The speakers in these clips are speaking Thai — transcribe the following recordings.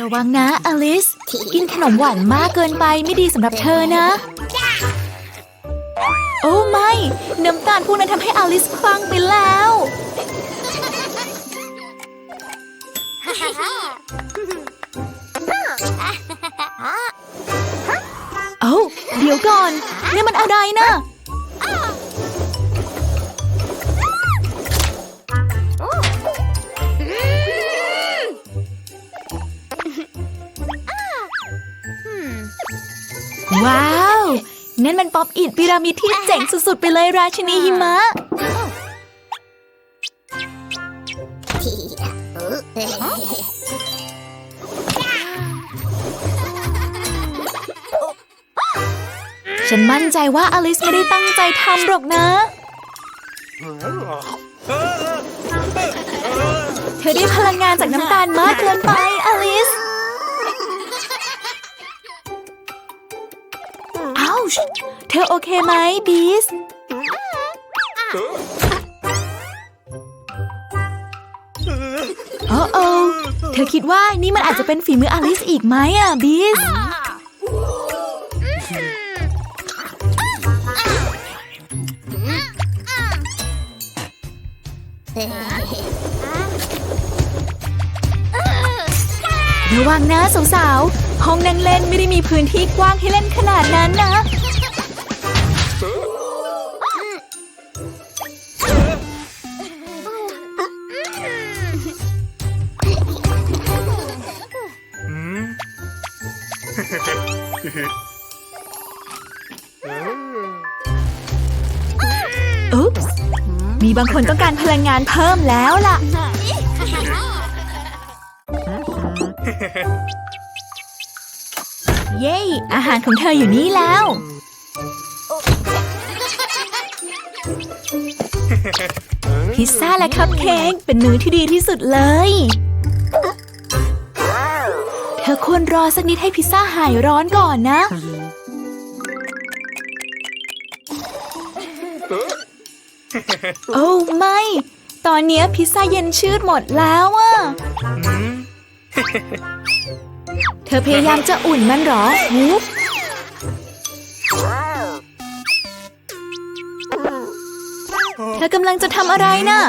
ระวังนะอลิส กินขนมหวานมากเกินไปไม่ดีสำหรับเธอนะ โอ้ไม่ น้ำตาลพวกนั้นทำให้อลิสคลั่งไปแล้วเอ้าเดี๋ยวก่อนนี่มันอะไรนะ ว้าว นั่นมันป๊อปอิดพีระมิดที่เจ๋งสุด ๆ ไปเลยราชินีหิมะ ฉันมั่นใจว่าอลิสไม่ได้ตั้งใจทำหรอกนะ เธอได้พลังงานจากน้ำตาลมากเกินไปอลิส เธอโอเคไหมบีส โอ้โอเธอคิดว่านี่มันอาจจะเป็นฝีมืออลิสอีกไหมอะบีส ระวังนะสาวๆ ห้องนั่งเล่นไม่ได้มีพื้นที่กว้างให้เล่นขนาดนั้นนะ บางคนต้องการพลังงานเพิ่มแล้วล่ะ เย้ อาหารของเธออยู่นี่แล้ว พิซซ่าและคัพเค้กเป็นมื้อที่ดีที่สุดเลย เธอควรรอสักนิดให้พิซซ่าหายร้อนก่อนนะ โอ้ไม่ ตอนเนี้ยพิซซ่าเย็นชืดหมดแล้วอะเธอพยายามจะอุ่นมันเหรอฮูปเธอกำลังจะทำอะไรน่ะ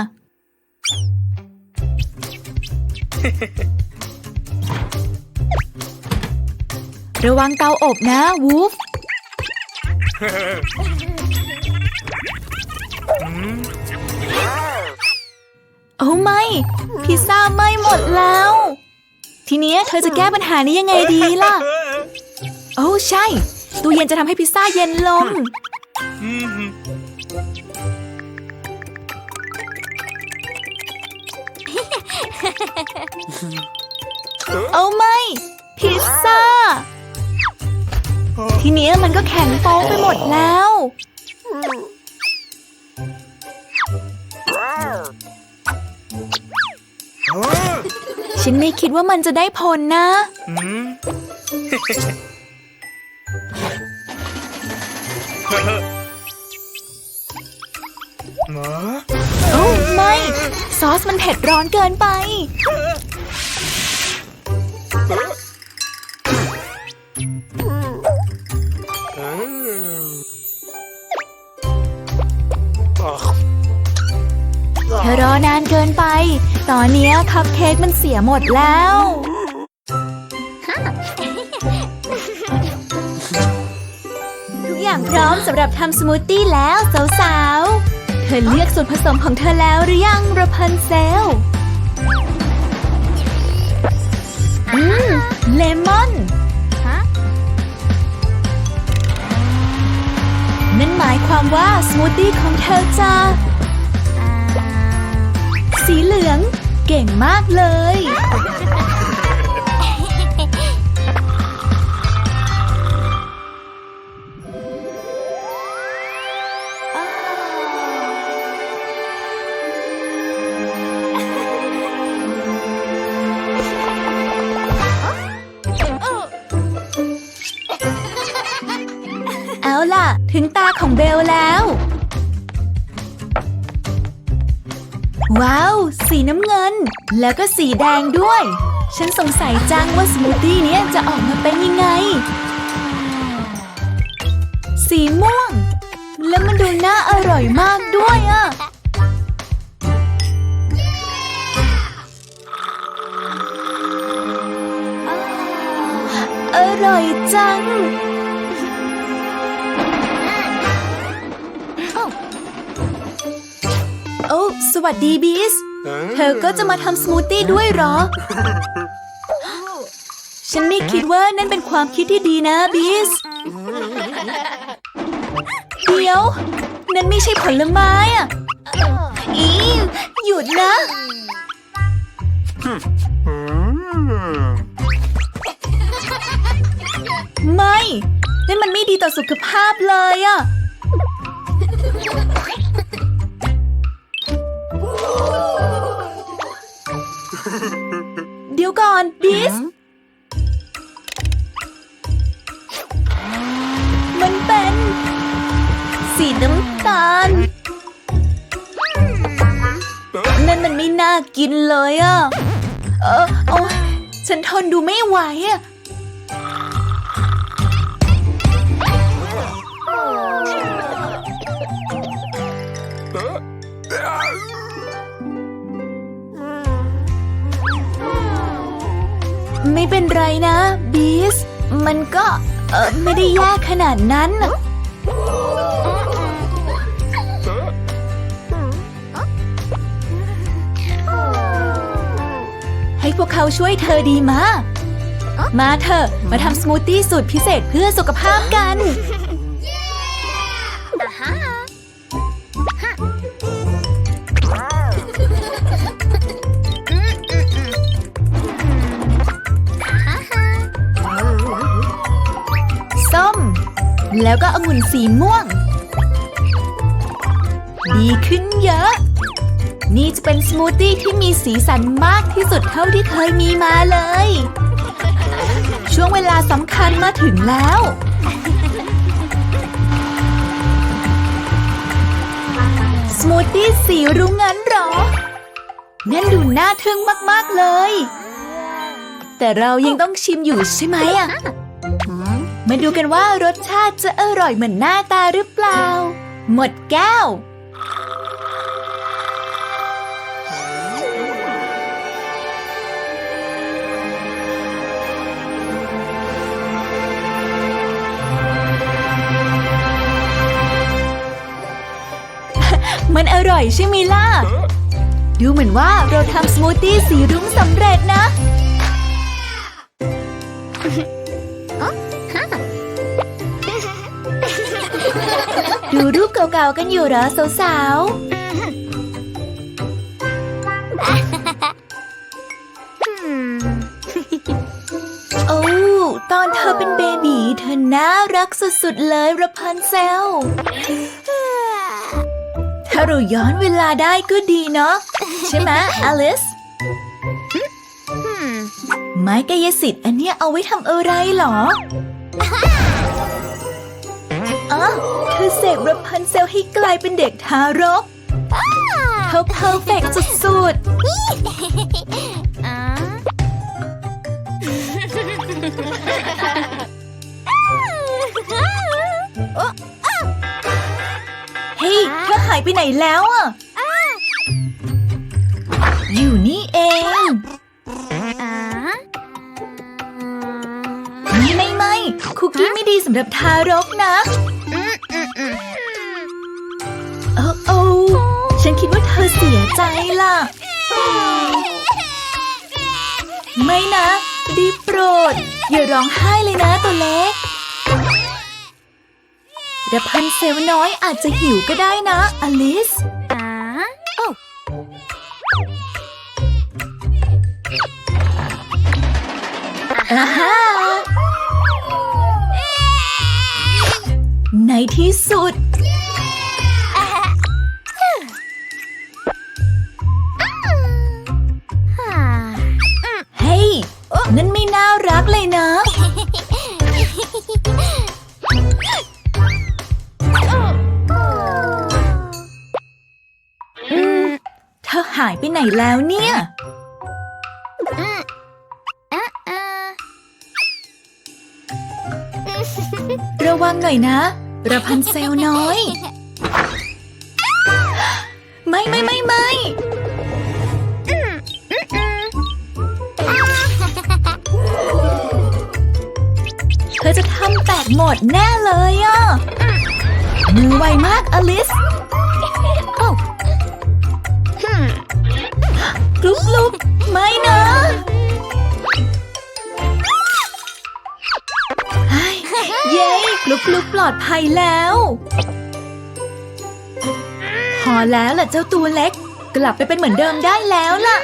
ระวังเตาอบนะ วูฟ โอ้ไม่ พิซซ่าไม้หมดแล้ว ทีนี้เธอจะแก้ปัญหานี้ยังไงดีล่ะ โอ้ใช่ ตู้เย็นจะทำให้พิซซ่าเย็นลงโอ้ไม่ พิซซ่า ทีนี้มันก็แข็งโป๊กไปหมดแล้ว ฉันไม่คิดว่ามันจะได้ผลนะ โอ้ไม่ ซอสมันเผ็ดร้อนเกินไป เธอรอนานเกินไป ตอนเนี้ยคัพเค้กมันเสียหมดแล้ว ทุกอย่างพร้อมสำหรับทำสมูทตี้แล้วสาวๆ เธอเลือกส่วนผสมของเธอแล้วหรือยังระพันเซลอืมเลมอนนั่นหมายความว่าสมูทตี้ของเธอจะ สีเหลือง เก่งมากเลย เอาล่ะ ถึงตาของเบลแล้ว ว้าว สีน้ำเงิน แล้วก็สีแดงด้วย ฉันสงสัยจังว่าสมูทตี้นี้จะออกมาเป็นยังไง สีม่วง แล้วมันดูน่าอร่อยมากด้วยอะอร่อยจัง วัสดีบีส เธอก็จะมาทำสมูทตี้ด้วยเหรอ ฉันไม่คิดว่านั่นเป็นความคิดที่ดีนะบีส เดี๋ยว นั่นไม่ใช่ผลไม้อะอีหยุดนะ ไม่นั่นมันไม่ดีต่อสุขภาพเลยอะ เดี๋ยวก่อนบิส มันเป็น สีน้ำตาล นั่นมันไม่น่ากินเลยอะเออโอยฉันทนดูไม่ไหวอะ ไม่เป็นไรนะบีส มันก็เออไม่ได้แย่ขนาดนั้น ให้พวกเขาช่วยเธอดีมา มาเถอะ มาทำสมูทตี้สูตรพิเศษเพื่อสุขภาพกัน แล้วก็องุ่นสีม่วง ดีขึ้นเยอะ นี่จะเป็นสมูทตี้ที่มีสีสันมากที่สุดเท่าที่เคยมีมาเลย ช่วงเวลาสำคัญมาถึงแล้ว สมูทตี้สีรุ้งงั้นหรอนั่นดูน่าทึ่งมาก ๆ เลย แต่เรายังต้องชิมอยู่ใช่ไหมอะ มาดูกันว่ารสชาติจะอร่อยเหมือนหน้าตาหรือเปล่า หมดแก้ว มันอร่อยใช่ไหมล่ะ ดูเหมือนว่าเราทำสมูทตี้สีรุ้งสำเร็จนะ ดูรูปเก่าๆกันอยู่เหรอสาวๆ โอ้ตอนเธอเป็นเบบีเธอน่ารักสุดๆเลยระพันเซล ถ้าเราย้อนเวลาได้ก็ดีเนาะใช่ไหมอลิสไม้กายสิทธิ์อันเนี้ยเอาไว้ทำอะไรเหรอ อ๋อเธอเสกรพันเซลให้กลายเป็นเด็กทารกเธอเพอร์เฟกต์สุดๆ เฮ้ยเธอหายไปไหนแล้วอะ อยู่นี่เอง ไม่ไม่ไม่คุกกี้ไม่ดีสำหรับทารกนะ เออโอ้ฉันคิดว่าเธอเสียใจล่ะ ไม่นะไดีโปรด อย่าร้องไห้เลยนะตัวเล็กเดพันเซลน้อยอาจจะหิวก็ได้นะ อลิสอ่าฮะ ในที่สุด เฮ้ย นั่นไม่น่ารักเลยนะ อืม เธอหายไหนแล้วเนี่ย ระวังหน่อยนะ ระพันเซลน้อย ไม่ไม่ไม่ไม่เธอจะทำแตกหมดแน่เลยอะ มือไวมากอลิสโอ้กลุบกลุบไม่นะ ลุกลุกปลอดภัยแล้ว พอแล้วล่ะเจ้าตัวเล็ก กลับไปเป็นเหมือนเดิมได้แล้วล่ะ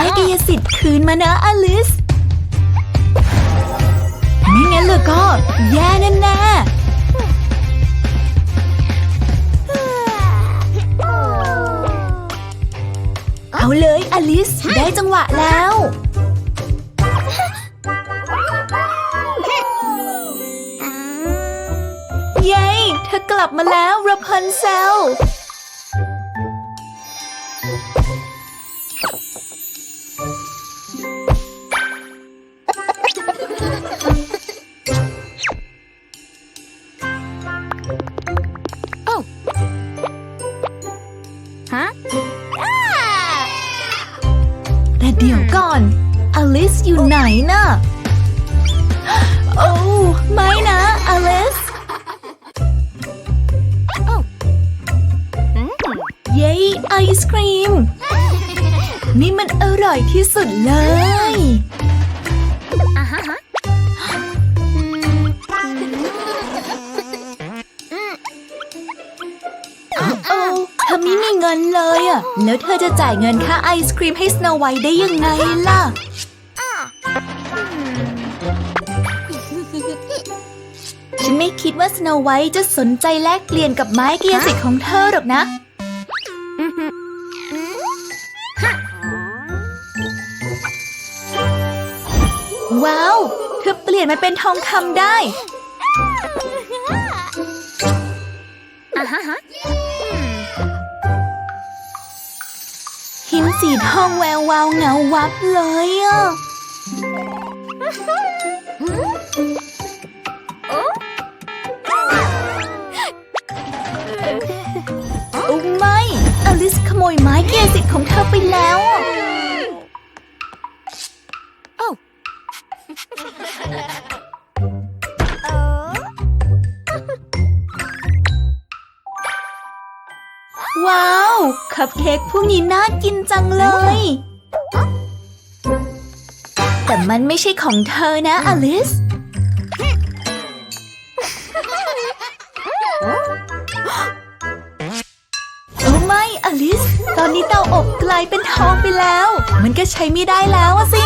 อต้องเอาไม้กายสิทธิ์คืนมานะอลิสไม่งั้นเลยก็ แย่แน่ๆเอาเลยอลิส ได้จังหวะแล้วเย้เธอกลับมาแล้วรพันเซล นเลยอะแล้วเธอจะจ่ายเงินค่าไอศครีมให้สโนไวท์ได้ยังไงล่ะ ฉันไม่คิดว่าสโนไวท์จะสนใจแลกเปลี่ยนกับไม้เกียร์สิทธิ์ของเธอหรอกนะ ว้าว เธอเปลี่ยนมันเป็นทองคำได้หิน สีทองแวววาวเงาวับเลยอะโอ้ไม่อลิสขโมยไม้เกียร์สิทธิ์ของเธอไปแล้วอะว้าว คัพเค้กพวกนี้น่ากินจังเลย แต่มันไม่ใช่ของเธอนะ อลิส โอ้ไม่ อลิส ตอนนี้เตาอบกลายเป็นทองไปแล้ว มันก็ใช้ไม่ได้แล้วอะสิ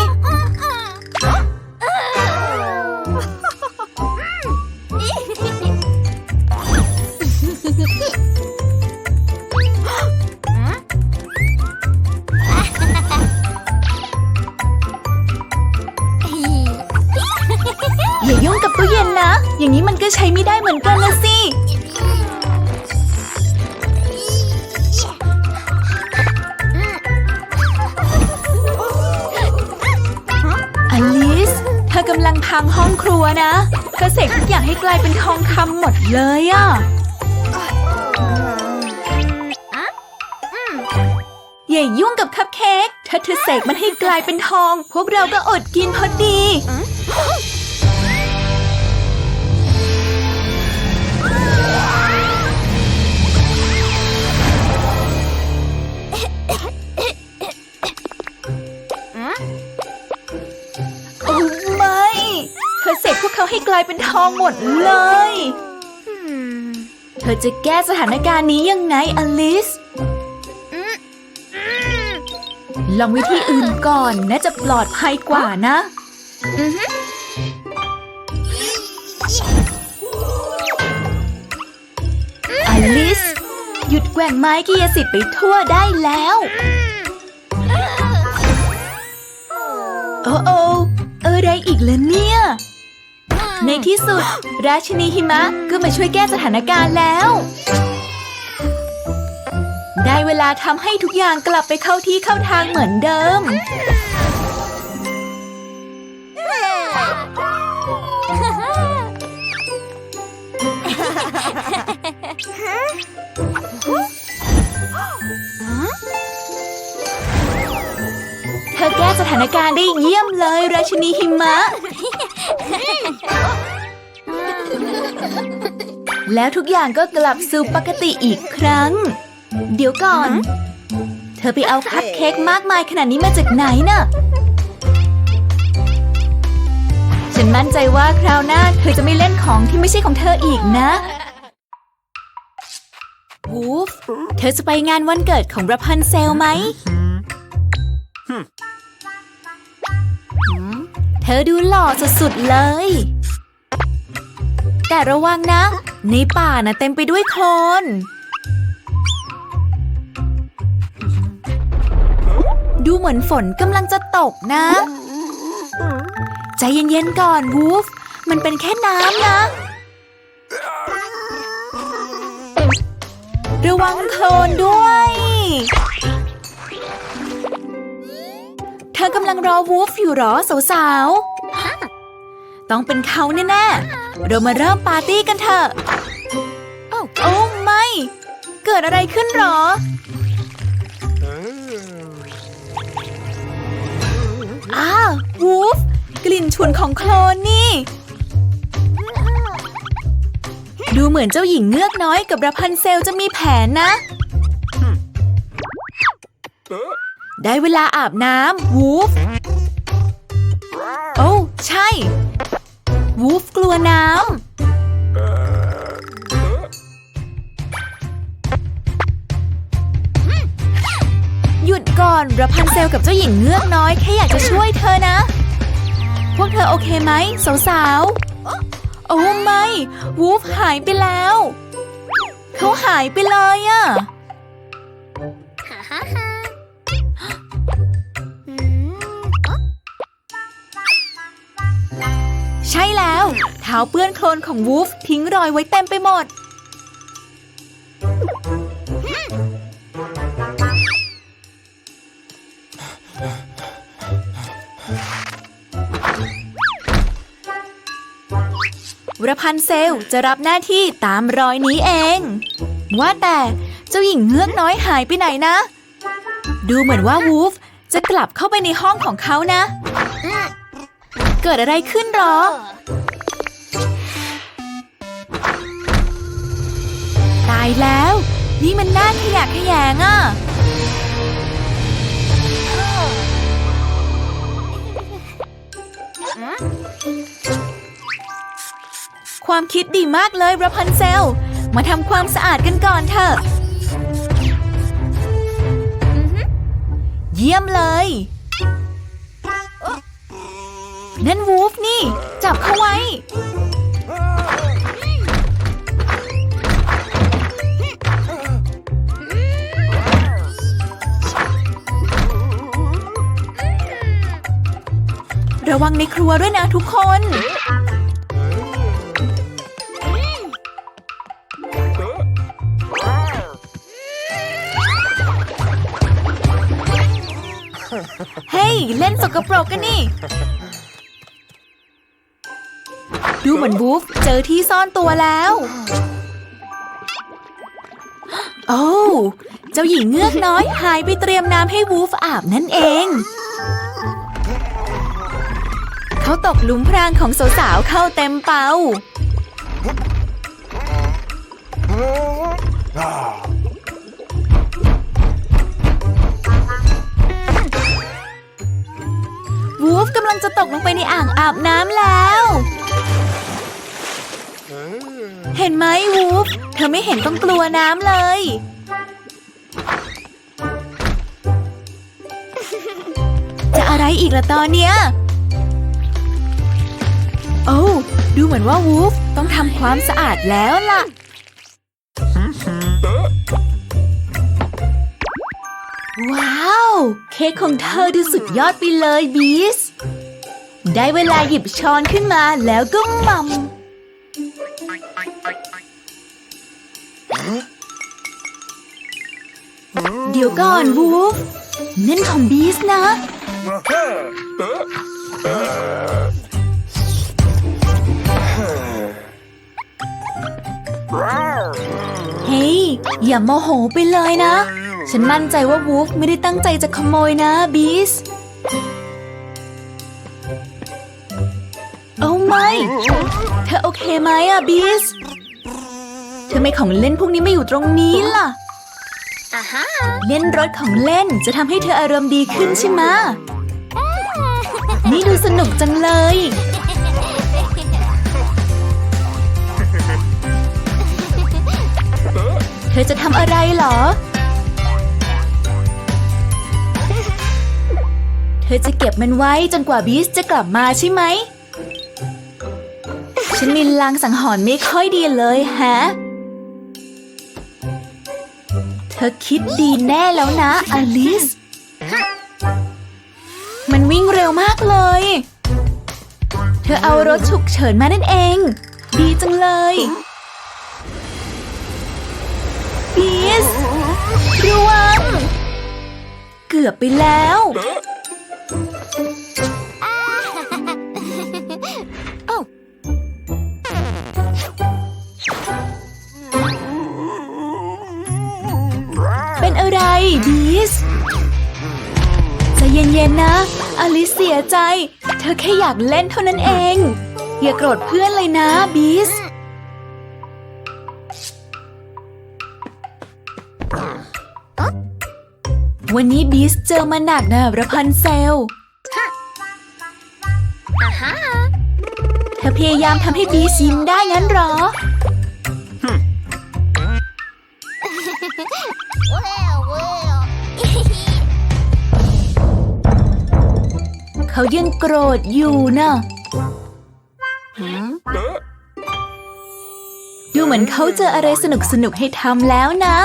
อย่างนี้มันก็ใช้ไม่ได้เหมือนกันละสิ อลิส เธอกำลังพังห้องครัวนะเธอเสกทุกอย่างให้กลายเป็นทองคำหมดเลยอะอย่ายุ่งกับคัพเค้กถ้าเธอเสกมันให้กลายเป็นทอง พวกเราก็อดกินพอดี ลายเป็นทองหมดเลย เธอจะแก้สถานการณ์นี้ยังไงอลิส ลองวิธีอื่นก่อนน่าจะปลอดภัยกว่านะ อลิส หยุดแกว่งไม้กียสิทธิ์ไปทั่วได้แล้วโอ้โออะไรอีกล่ะเนี่ย ในที่สุด ราชินีหิมะก็มาช่วยแก้สถานการณ์แล้ว ได้เวลาทำให้ทุกอย่างกลับไปเข้าที่เข้าทางเหมือนเดิม เธอแก้สถานการณ์ได้เยี่ยมเลย ราชินีหิมะ แล้วทุกอย่างก็กลับสู่ปกติอีกครั้ง เดี๋ยวก่อน เธอไปเอาคัพเค้กมากมายขนาดนี้มาจากไหนน่ะ ฉันมั่นใจว่าคราวหน้าเธอจะไม่เล่นของที่ไม่ใช่ของเธออีกนะวูฟเธอจะไปงานวันเกิดของราพันเซลไหม เธอดูหล่อสุดๆเลย แต่ระวังนะ ในป่านะเต็มไปด้วยโคลนดูเหมือนฝนกำลังจะตกนะ ใจเย็นๆก่อนวูฟ มันเป็นแค่น้ำนะ ระวังโคลนด้วย เธอกำลังรอวูฟอยู่หรอสาวๆ ต้องเป็นเขาแน่ๆ เรามาเริ่มปาร์ตี้กันเถอะโอ้ไม่ เกิดอะไรขึ้นเหรอ อ้าววูฟ กลิ่นฉุนของโคลนนี่ ดูเหมือนเจ้าหญิงเงือกน้อยกับราพันเซลจะมีแผนนะ ได้เวลาอาบน้ำวูฟ วูฟกลัวน้ำ หยุดก่อนรพันเซลกับเจ้าหญิงเงือกน้อย แค่อยากจะช่วยเธอนะ พวกเธอโอเคไหม สาวๆ โอ้ไม่ วูฟหายไปแล้ว เขาหายไปเลยอะใเท้าเปื้อนโคลนของวูฟทิ้งรอยไว้เต็มไปหมด วรพันเซลจะรับหน้าที่ตามรอยนี้เอง ว่าแต่เจ้าหญิงเงือกน้อยหายไปไหนนะ ดูเหมือนว่าวูฟจะกลับเข้าไปในห้องของเขานะ เกิดอะไรขึ้นหรอายแล้ว นี่มันน่าขยะแขยงอะ ความคิดดีมากเลยราพันเซล มาทำความสะอาดกันก่อนเถอะ เยี่ยมเลย นั่นวูฟนี่ จับเขาไว้ ระวังในครัวด้วยนะทุกคน เฮ้ย เล่นสกปรกกันนี่ ดูเหมือนวูฟเจอที่ซ่อนตัวแล้ว โอ้ เจ้าหญิงเงือกน้อยหายไปเตรียมน้ำให้วูฟอาบนั่นเอง เขาตกหลุมพรางของสาวๆเข้าเต็มเป้า วูฟกำลังจะตกลงไปในอ่างอาบน้ำแล้ว เห็นไหมวูฟ เธอไม่เห็นต้องกลัวน้ำเลยจะอะไรอีกล่ะตอนเนี้ย โอ้ดูเหมือนว่าวูฟต้องทำความสะอาดแล้วล่ะ ว้าว เค้กของเธอดูสุดยอดไปเลยบีส ได้เวลาหยิบช้อนขึ้นมาแล้วก็มัมเดี๋ยวก่อนวูฟนั่นของบีสนะ เฮ้ย อย่าโมโหไปเลยนะ ฉันมั่นใจว่าวูฟไม่ได้ตั้งใจจะขโมยนะบีส โอ้ไม่ เธอโอเคไหมอะบีสทำไมของเล่นพวกนี้ไม่อยู่ตรงนี้ล่ะ เล่นรถของเล่นจะทำให้เธออารมณ์ดีขึ้นใช่ไหมะนี่ดูสนุกจังเลย ธอจะทำอะไรเหรอ เธอจะเก็บมันไว้จนกว่าบีสจะกลับมาใช่ไหม ฉันมีลางสังหรณ์ไม่ค่อยดีเลยฮะ เธอคิดดีแน่แล้วนะอลิส มันวิ่งเร็วมากเลย เธอเอารถฉุกเฉินมานั่นเอง ดีจังเลย เกือบไปแล้ว เป็นอะไรบีสใจเย็นๆนะ อลิสเสียใจ เธอแค่อยากเล่นเท่านั้นเอง อย่าโกรธเพื่อนเลยนะบีส วันนี้บีสเจอมาหนักนะระพันเซลเธอพยายามทำให้บีสยิ้มได้งั้นเหรอ Well, well. เขายังโกรธอยู่นะดูเหมือนเขาเจออะไรสนุกสนุกๆให้ทำแล้วนะ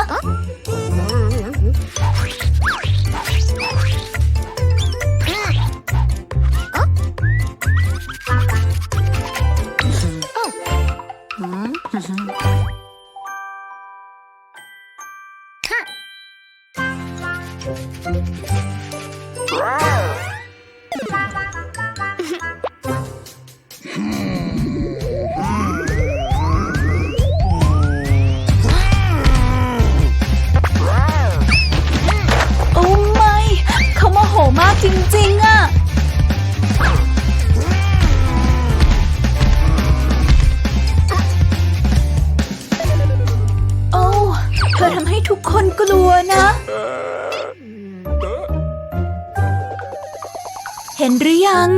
หรือยัง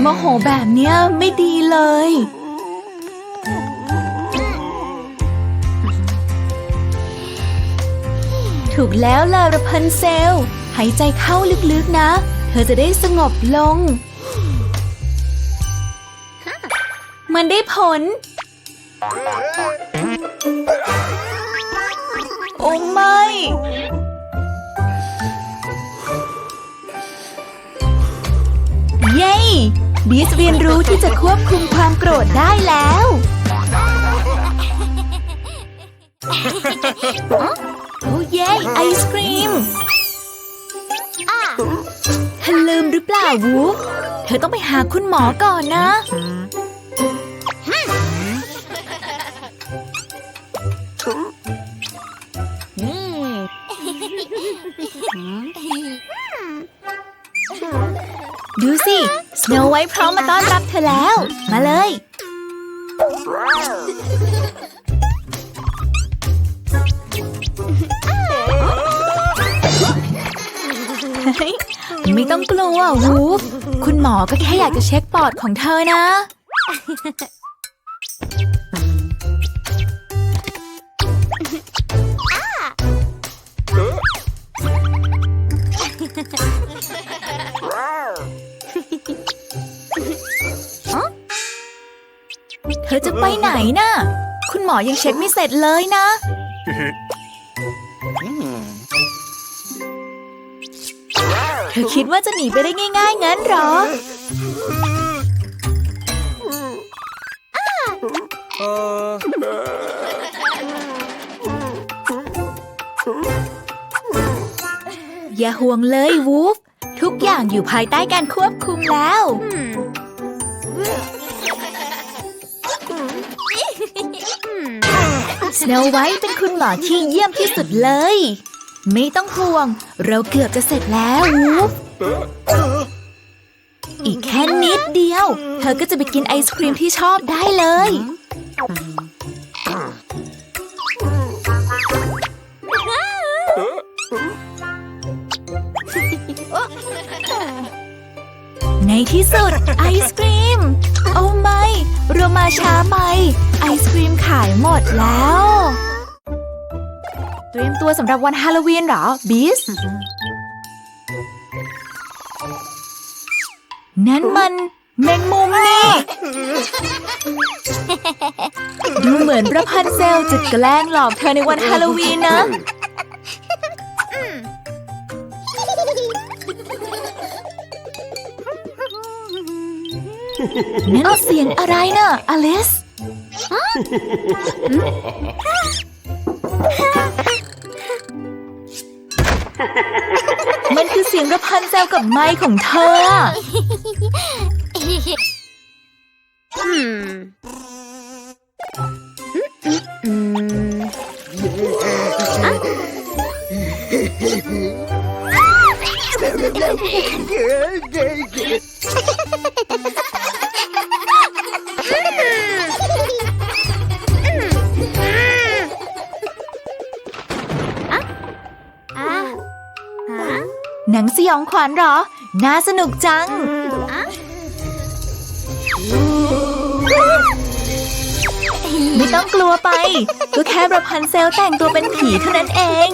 โมโหแบบเนี้ยไม่ดีเลย ถูกแล้วล่ะระพันเซล หายใจเข้าลึกๆนะ เธอจะได้สงบลง มันได้ผล โอ้ไม่ เย้บีสเรียนรู้ที่จะควบคุมความโกรธได้แล้ว โอ้เย้ไอศครีมเธอลืมหรือเปล่าวูฟเธอต้องไปหาคุณหมอก่อนนะ ดูสิสโนไว้พร้อมมาต้อนรับเธอแล้ว มาเลยเฮ้ยไม่ต้องกลัววูฟคุณหมอก็แค่อยากจะเช็คปอดของเธอนะ เธอจะไปไหนน่ะ คุณหมอยังเช็คไม่เสร็จเลยนะ เธอคิดว่าจะหนีไปได้ง่ายๆงั้นหรอ อย่าห่วงเลยวูฟ ทุกอย่างอยู่ภายใต้การควบคุมแล้ว สโนไวท์เป็นคุณหมอที่เยี่ยมที่สุดเลย ไม่ต้องห่วง เราเกือบจะเสร็จแล้ววูฟอีกแค่นิดเดียว เธอก็จะไปกินไอศครีมที่ชอบได้เลย ในที่สุด ไอศครีม โอ้ไม่เรามาช้าไหม ไอศครีมขายหมดแล้ว เตรียมตัวสำหรับวันฮาโลวีนเหรอ บิส นั่นมันแมงมุมนี่ ดูเหมือนประพันเซลจะแกล้งหลอกเธอในวันฮาโลวีนนะ นั่นเสียงอะไรน่ะอลิสมันคือเสียงระพันเซลกับไม้ของเธอ ฝันเหรอ น่าสนุกจัง ไม่ต้องกลัวไป ก็แค่ประพันเซลแต่งตัวเป็นผีเท่านั้นเอง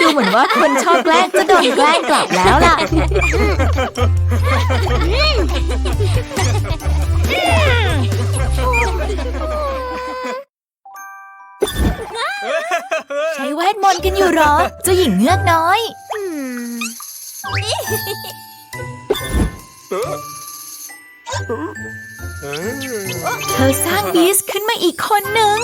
ดูเหมือนว่าคนชอบแกล้งจะโดนแกล้งกลับแล้วล่ะ ใช้เวทมนต์กันอยู่เหรอเจ้าหญิงเงือกน้อย เธอสร้างบีสขึ้นมาอีกคนหนึ่ง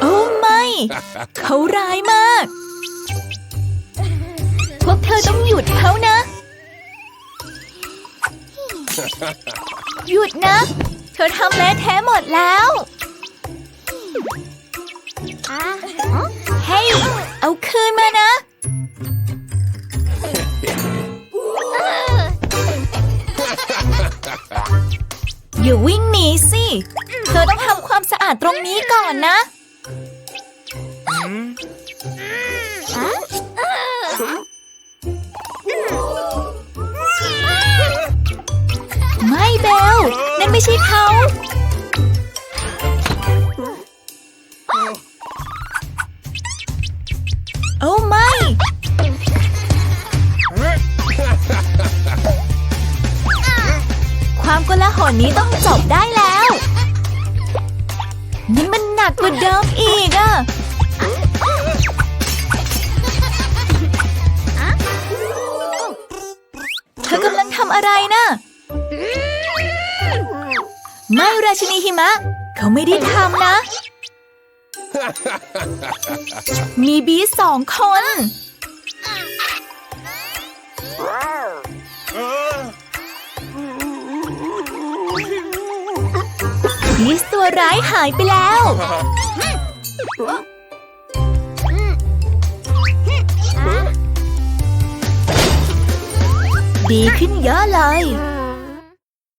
โอ้ไม่ เขาร้ายมาก พวกเธอต้องหยุดเขานะ หยุดนะ เธอทำเละแท้หมดแล้วเฮ้ยเอาคืนมานะ อย่าวิ่งหนีสิ เธอต้องทำความสะอาดตรงนี้ก่อนนะไม่เบลนั่นไม่ใช่เขา ความกลาหลนี้ต้องจบได้แล้ว นี่มันหนักกว่าเดิมอีกอะเธอกำลังทำอะไรนะไม่ราชินีหิมะ เขาไม่ได้ทำนะ มีบีสองคน ร้ายหายไปแล้ว ดีขึ้นเยอะเลย